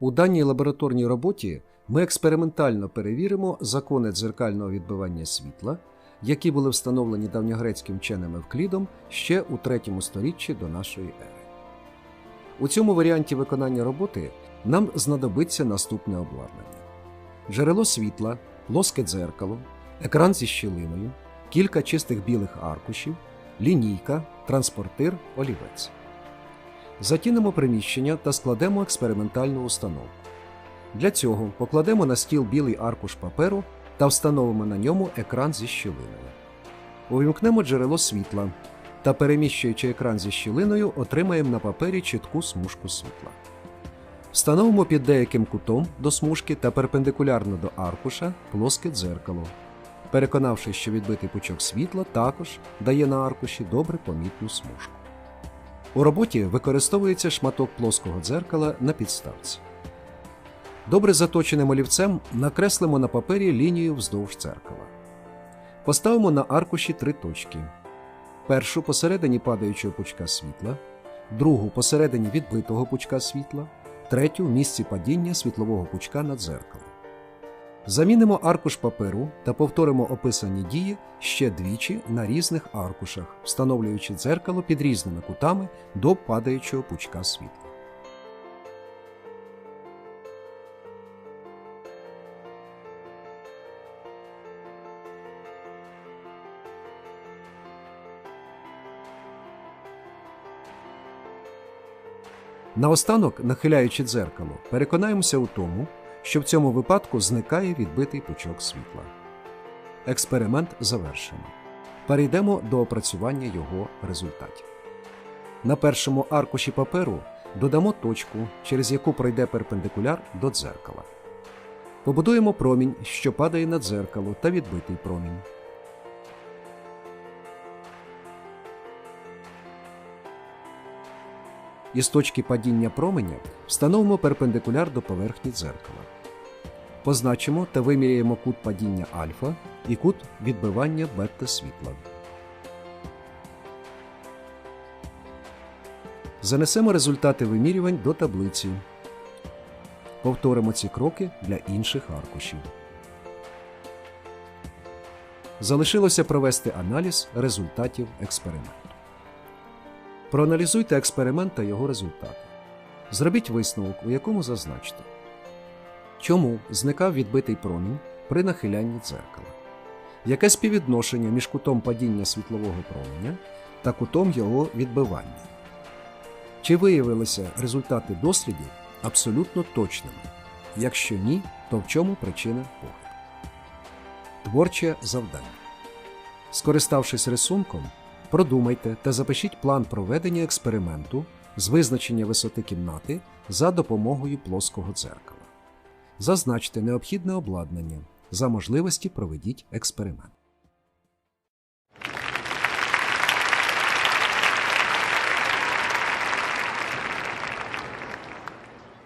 У даній лабораторній роботі ми експериментально перевіримо закони дзеркального відбивання світла, які були встановлені давньогрецьким вченим Евклідом ще у третьому сторіччі до нашої ери. У цьому варіанті виконання роботи нам знадобиться наступне обладнання: джерело світла, плоске дзеркало, екран зі щілиною, кілька чистих білих аркушів, лінійка, транспортир, олівець. Затінемо приміщення та складемо експериментальну установку. Для цього покладемо на стіл білий аркуш паперу та встановимо на ньому екран зі щілиною. Увімкнемо джерело світла та, переміщуючи екран зі щілиною, отримаємо на папері чітку смужку світла. Встановимо під деяким кутом до смужки та перпендикулярно до аркуша плоске дзеркало, переконавшись, що відбитий пучок світла також дає на аркуші добре помітну смужку. У роботі використовується шматок плоского дзеркала на підставці. Добре заточеним олівцем накреслимо на папері лінію вздовж дзеркала. Поставимо на аркуші три точки: першу посередині падаючого пучка світла, другу посередині відбитого пучка світла, третю в місці падіння світлового пучка на дзеркало. Замінимо аркуш паперу та повторимо описані дії ще двічі на різних аркушах, встановлюючи дзеркало під різними кутами до падаючого пучка світла. Наостанок, нахиляючи дзеркало, переконаємося у тому, що в цьому випадку зникає відбитий пучок світла. Експеримент завершено. Перейдемо до опрацювання його результатів. На першому аркуші паперу додамо точку, через яку пройде перпендикуляр до дзеркала. Побудуємо промінь, що падає на дзеркало, та відбитий промінь. Із точки падіння променя встановимо перпендикуляр до поверхні дзеркала. Позначимо та виміряємо кут падіння альфа і кут відбивання бета світла. Занесемо результати вимірювань до таблиці. Повторимо ці кроки для інших аркушів. Залишилося провести аналіз результатів експерименту. Проаналізуйте експеримент та його результати. Зробіть висновок, у якому зазначте, чому зникав відбитий промінь при нахилянні дзеркала, яке співвідношення між кутом падіння світлового променя та кутом його відбивання. Чи виявилися результати дослідів абсолютно точними? Якщо ні, то в чому причина похибки? Творче завдання. Скориставшись рисунком, Продумайте та запишіть план проведення експерименту з визначення висоти кімнати за допомогою плоского дзеркала. Зазначте необхідне обладнання. За можливості проведіть експеримент.